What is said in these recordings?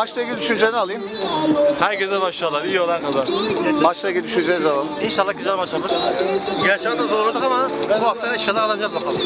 maçla ilgili düşünceni alayım. Herkese başarılar. iyi olan kazansın. Maçla ilgili düşüncenizi alalım. İnşallah güzel maç olur. Gerçi hafta zorladık ama bu hafta inşallah alacağız bakalım.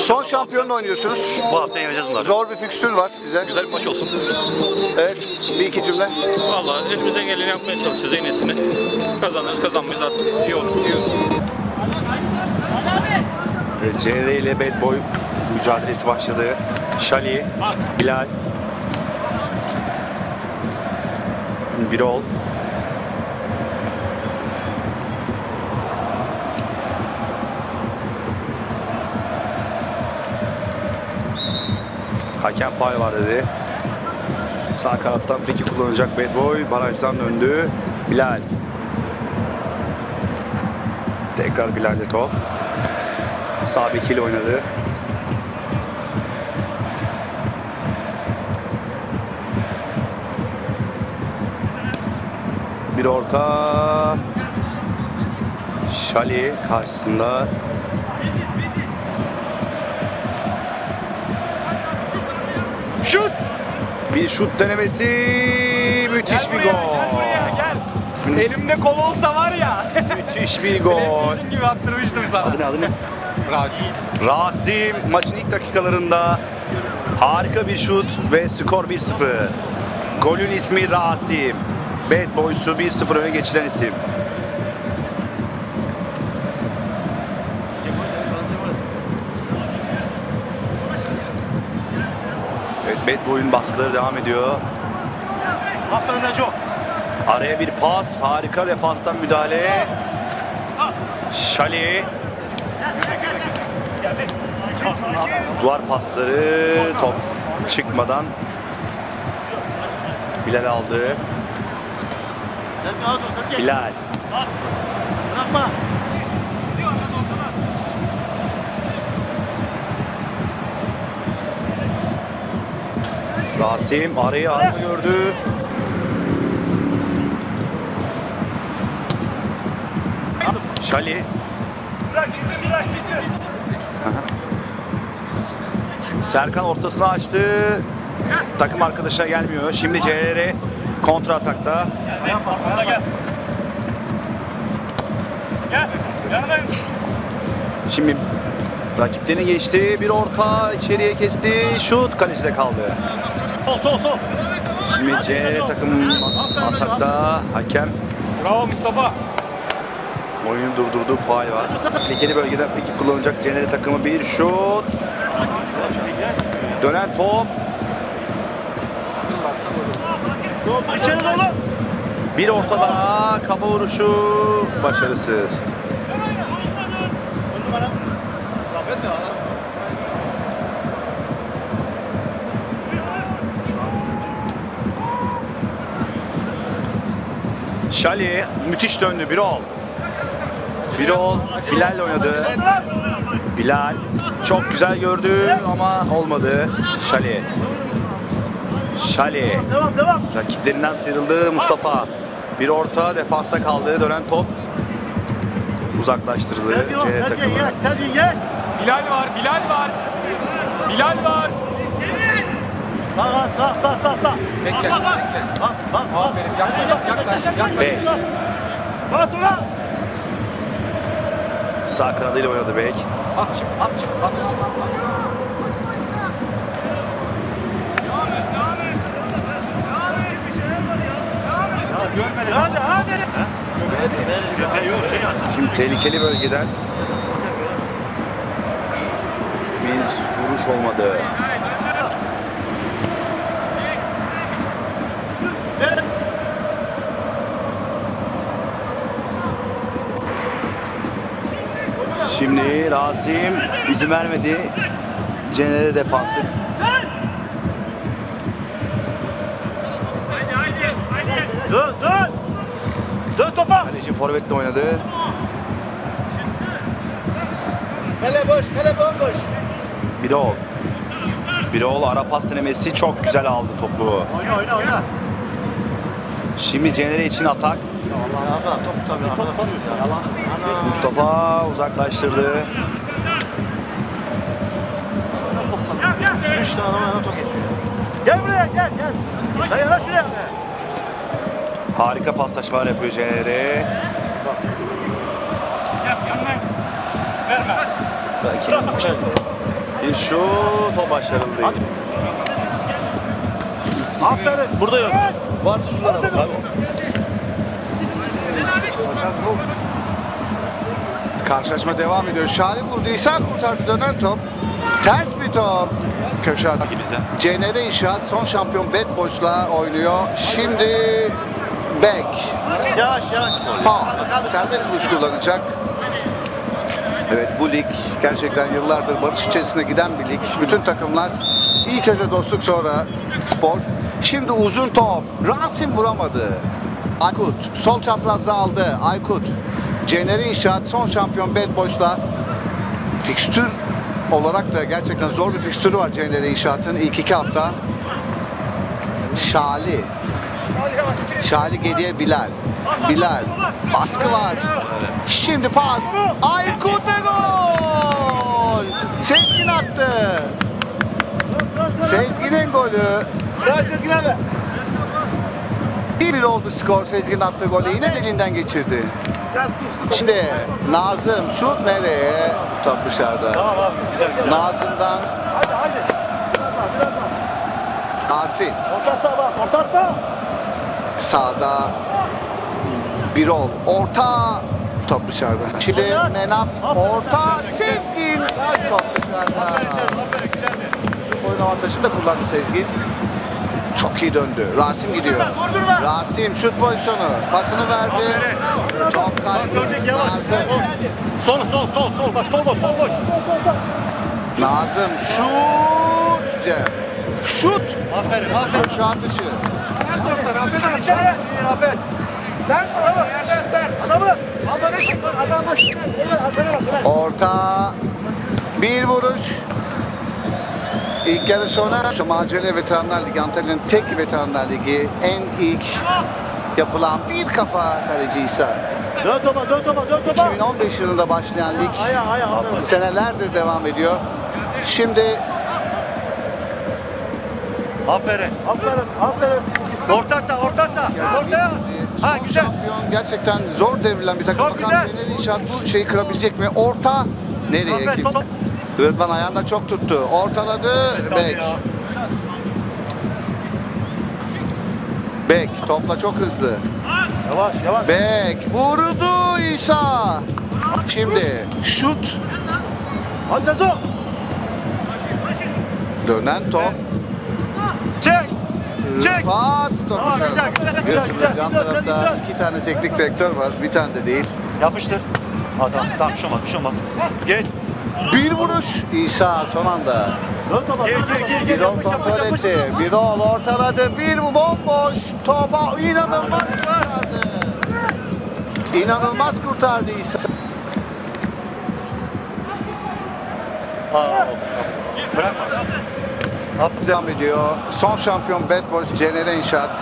Son şampiyonla oynuyorsunuz. Bu hafta yeneceğiz bunları. Zor bir fikstür var size. Güzel bir maç olsun. Evet, bir iki cümle. Valla elimizden geleni yapmaya çalışacağız en iyisini. Kazanırız kazanmayız artık. İyi olur. iyi olur. CR ile Bad Boy mücadelesi başladı. Şali, Bilal, Birol, Hakem faul var dedi. Sağ kanattan friki kullanacak Bad Boy. Barajdan döndü. Bilal. Tekrar Bilal'de top. Sağ bekil oynadı. Bir orta. Şali karşısında. Şut! Bir şut denemesi. Müthiş bir gol. Gel. Elimde kol olsa var ya. Müthiş bir gol. PlayStation gibi attırmıştım sana. Adı ne adı ne? Rasim. Rasim maçın ilk dakikalarında harika bir şut ve skor 1-0. Golün ismi Rasim. Bad Boys'u 1-0 öne geçiren isim. Evet Bad Boy'un baskıları devam ediyor. Araya bir pas, harika defanstan müdahale. Şali. Duvar pasları, top çıkmadan Bilal aldı. Bilal. Bırakma. Rasim arayı harika gördü. Şali. Serkan ortasını açtı. Takım arkadaşına gelmiyor. Şimdi CR kontra atakta. Şimdi rakiplerini geçti. Bir orta içeriye kesti. Şut kalecide kaldı. Sol sol sol. Şimdi CR takım atakta. Hakem Bravo Mustafa. oyunu durdurdu. Faal var. Tehlikeli bölgeden frikik kullanacak CR takımı bir şut. Dönen top. İçeri dolu. Bir orta daha. Kafa vuruşu başarısız. Şali müthiş döndü Birol. Birol Bilal'le oynadı. Bilal çok güzel gördü ama olmadı. Şali. Şali. Devam devam. Rakiplerinden sıyrıldı Mustafa. Bir orta defansta kaldı. Dönen top uzaklaştırıldı. Sergio, Sergio gel. Sergio gel. Bilal var, Bilal var. Bilal var. Sağ sağ sağ sağ sağ. Bekle, bekle. Bas bas bas. Aferin, yaklaş, yaklaş, yaklaş. Bek. Bas ulan. Sağ kanadıyla oynadı Bek. Az çık, az çık, az çık. Şimdi tehlikeli bölgeden bir vuruş olmadı. Şimdi Rasim izin vermedi. Cener'e defansı. Dön dön. Dön topa. Kaleci forvetle oynadı. Kale boş kale bomboş. Birol. Birol ara pas denemesi çok güzel aldı topu. Oyna oyna oyna. Şimdi Cener'e için atak. Allah top tabii. Top. Yalan. Ana. Mustafa uzaklaştırdı. Top. Üç tane top geçiyor. Gel buraya gel gel. Dayı lan şuraya. Harika paslaşmalar yapıyor. Belki bir şut o başarılı değil. Aferin. Burada yok. Var şuralara bak abi. Karşılaşma devam ediyor. Şahri vurdu. İsa kurtardı dönen top. Ters bir top. Köşe. CND İnşaat son şampiyon Bad Boys'la oynuyor. Şimdi Beck. Yavaş yavaş. Foul. Serbest vuruş kullanacak. Evet bu lig gerçekten yıllardır barış içerisinde giden bir lig. Bütün takımlar iyi köşe dostluk sonra spor. Şimdi uzun top. Rasim vuramadı. Aykut sol çaprazda aldı. Aykut. Cener İnşaat son şampiyon Bad Boys'la fikstür olarak da gerçekten zor bir fikstürü var Cener İnşaat'ın ilk iki hafta. Şali. Şali geriye Bilal. Bilal. Baskı var. Şimdi pas. Aykut ve gol. Sezgin attı. Sezgin'in golü. Bravo Sezgin abi. 1-1 oldu skor. Sezgin attığı golü yine dilinden geçirdi. Şimdi Nazım şut nereye? Top dışarıda. Tamam abi. Güzel güzel. Nazım'dan Hadi hadi. Asin. Orta saha bas. Orta saha. Sağda Birol. Orta top dışarıda. Şimdi Menaf. Orta Sezgin. Top dışarıda. Uzun boyun avantajını da kullandı Sezgin. Çok iyi döndü. Rasim gidiyor. Rasim şut pozisyonu. Pasını verdi. Top yavaş. Nazım. Sol sol sol sol. Bak sol boş sol boş. Nazım şut. Şut. Aferin aferin. Köşe atışı. Sen aferin. İçeri. İyi aferin. Sen adamı. Yerden sen. Adamı. Adamı. Adamı aferin. Orta. Bir vuruş. İlk yarı sona şu Macele Veteranlar Ligi, Antalya'nın tek Veteranlar Ligi en ilk yapılan bir kafa kaleci İsa. Dön topa dön topa dön topa. 2015 yılında başlayan lig Aya aya aferin. senelerdir devam ediyor. Şimdi Aferin. Aferin. Aferin. Orta saha orta saha. Ortaya. son Ha güzel. şampiyon gerçekten zor devrilen bir takım. Çok güzel. Fener İnşaat bu şeyi kırabilecek mi? Orta nereye? Kim? Top. Rıdvan ayağında çok tuttu. Ortaladı. Bek. Bek topla çok hızlı. Yavaş yavaş. Bek vurdu İsa. Şimdi şut Hadi dönen top. Çek. Top Tamam, güzel, güzel, güzel, Biliyorsunuz güzel, yan güzel, tarafta güzel. iki tane teknik direktör var. Bir tane de değil. Yapıştır. Ha tamam bir şey olmaz bir şey olmaz. Geç. Bir vuruş İsa son anda. Gir gir gir gir. Birol kontrol yapış. etti. Birol ortaladı. Bir bomboş topa inanılmaz kurtardı. İnanılmaz kurtardı İsa. Aa, of, Devam ediyor. Son şampiyon Bad Boys CNR İnşaat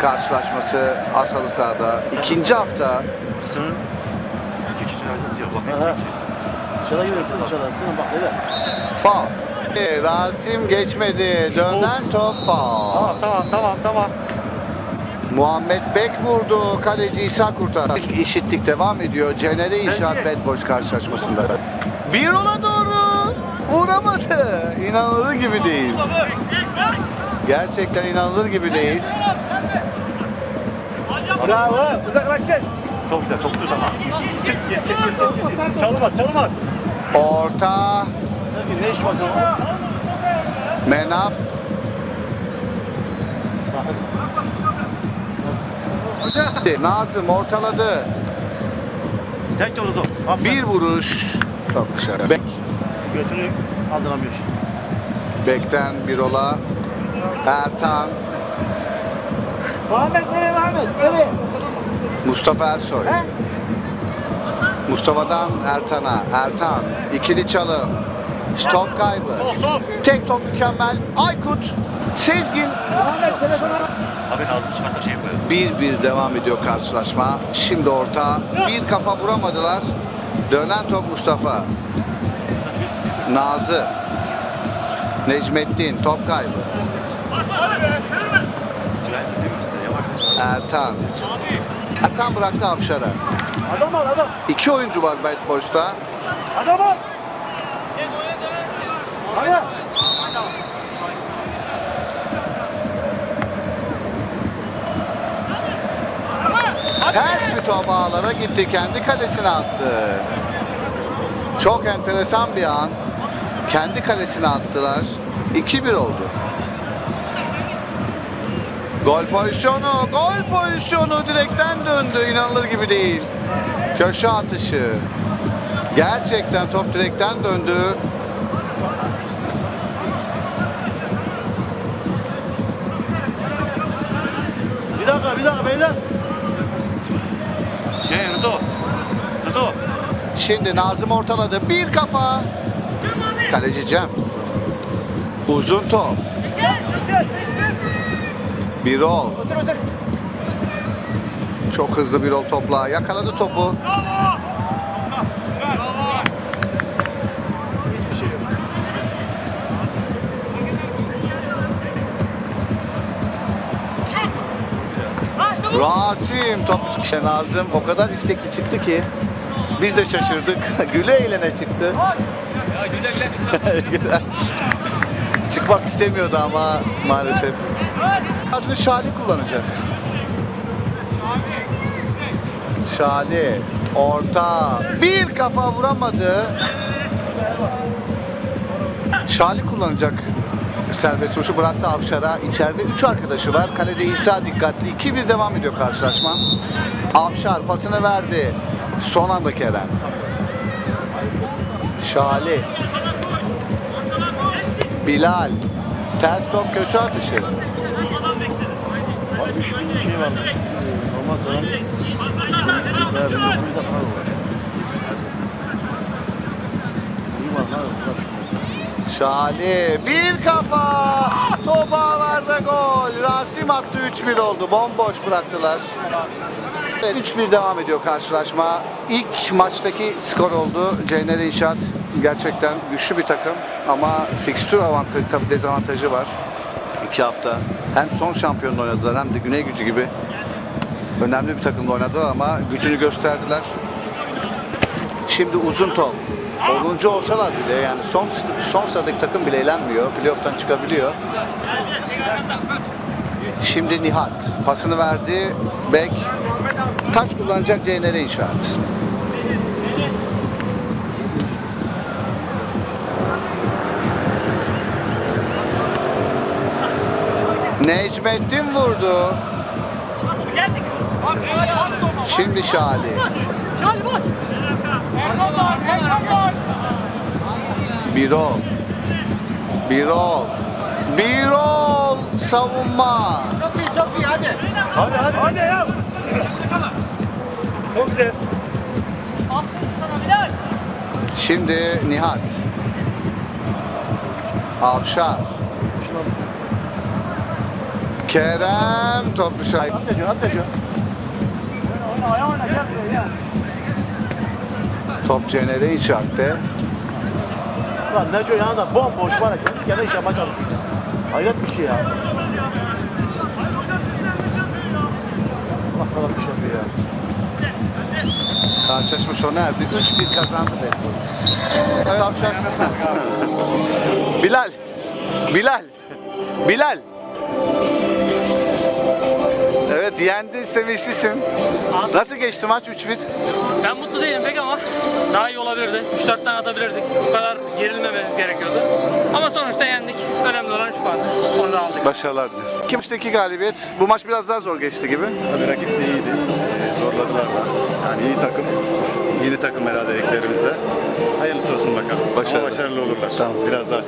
karşılaşması Asalı sahada. İkinci hafta Sınır. İkinci nerede diyor bak. Dışarıda gidersin dışarıda. Sınır bak neden? faul. E, Rasim geçmedi. Dönen top faul. Tamam tamam tamam tamam. Muhammed Bek vurdu. Kaleci İsa kurtardı. İşittik devam ediyor. CNR İnşaat Bad Boys karşılaşmasında. Bir ona doğru. Vuramadı. İnanılır gibi değil. Gerçekten inanılır gibi değil. Bravo. Uzaklaştır. Çok güzel çok güzel ama. Çalım at çalım at. Orta. Sezgin ne iş var sana? Menaf. Nazım ortaladı. Tek. Aferin. Bir vuruş. Top dışarı. Bek. Götünü kaldıramıyor. Bekten bir ola. Ertan. Muhammed nereye Muhammed? Nereye? Mustafa Ersoy. Mustafa'dan Ertan'a. Ertan. ikili çalım. Top kaybı. Tek top mükemmel. Aykut. Sezgin. Abi Nazım şey yapıyor. 1-1 devam ediyor karşılaşma. Şimdi orta. Bir kafa vuramadılar. Dönen top Mustafa. Nazı. Necmettin top kaybı. Ertan. Ertan bıraktı Avşar'a. Adam al adam. İki oyuncu var Bad Boys'ta. Adam al. Hayır. Ters bir top ağlara gitti. Kendi kalesine attı. Çok enteresan bir an. Kendi kalesine attılar. 2-1 oldu. Gol pozisyonu, gol pozisyonu direkten döndü. İnanılır gibi değil. Köşe atışı. Gerçekten top direkten döndü. Bir dakika bir dakika beyler. Şey Rıdo. Rıdo. Şimdi Nazım ortaladı. Bir kafa. Kaleci Cem. Uzun top. Birol. Çok hızlı Birol topla. Yakaladı topu. Rasim top işte Nazım o kadar istekli çıktı ki biz de şaşırdık. Güle eğlene çıktı. Güle- Çıkmak istemiyordu ama maalesef. Adını Şali kullanacak. Şali orta bir kafa vuramadı. Şali kullanacak serbest vuruşu bıraktı Avşar'a. İçeride 3 arkadaşı var. Kalede İsa dikkatli. 2-1 devam ediyor karşılaşma. Avşar pasını verdi. Son anda Kerem. Şali. Bilal. Ters top köşe atışı. 3000 şey varmış. Normal sana. Ya, bir de para var. Şu. Şali bir kafa top ağlarda gol Rasim attı 3-1 oldu bomboş bıraktılar Evet, 3-1 devam ediyor karşılaşma İlk maçtaki skor oldu Cener İnşaat gerçekten güçlü bir takım ama fikstür avantajı tabi dezavantajı var İki hafta hem son şampiyonla oynadılar hem de Güney Gücü gibi önemli bir takımla oynadılar ama gücünü gösterdiler Şimdi uzun top. 10. olsalar bile yani son son sıradaki takım bile eğlenmiyor. Playoff'tan çıkabiliyor. Şimdi Nihat pasını verdi. Bek taç kullanacak CNR İnşaat. Necmettin vurdu. Şimdi Şali. Birol. Birol. Birol savunma. Hadi hadi. Hadi ya. Çok güzel. Şimdi Nihat. Avşar. Kerem top dışarı. At Teco, at. Top Cener'e içeride. Lan Neco yanında bomboş var ya kendi kendine iş yapmaya çalışıyor. Hayret bir şey ya. Bir şey yapıyor ya. Karşılaşma sona erdi. 3-1 kazandı Bull. Evet, Avşar. Bilal. Bilal. Bilal. Evet yendi sevinçlisin. Nasıl geçti maç 3-1? Ben mutlu değilim pek ama daha iyi olabilirdi. 3-4 tane atabilirdik. Bu kadar gerilmememiz gerekiyordu. Ama sonuçta yendik. Önemli olan 3 puan. Onu da aldık. Başarılar dilerim. İki maçtaki galibiyet. Bu maç biraz daha zor geçti gibi. Tabii rakip de iyiydi. Ee, zorladılar da. Yani iyi takım. Yeni takım herhalde eklerimizde. Hayırlısı olsun bakalım. Başarılı. Ama başarılı olurlar. Tamam. Biraz daha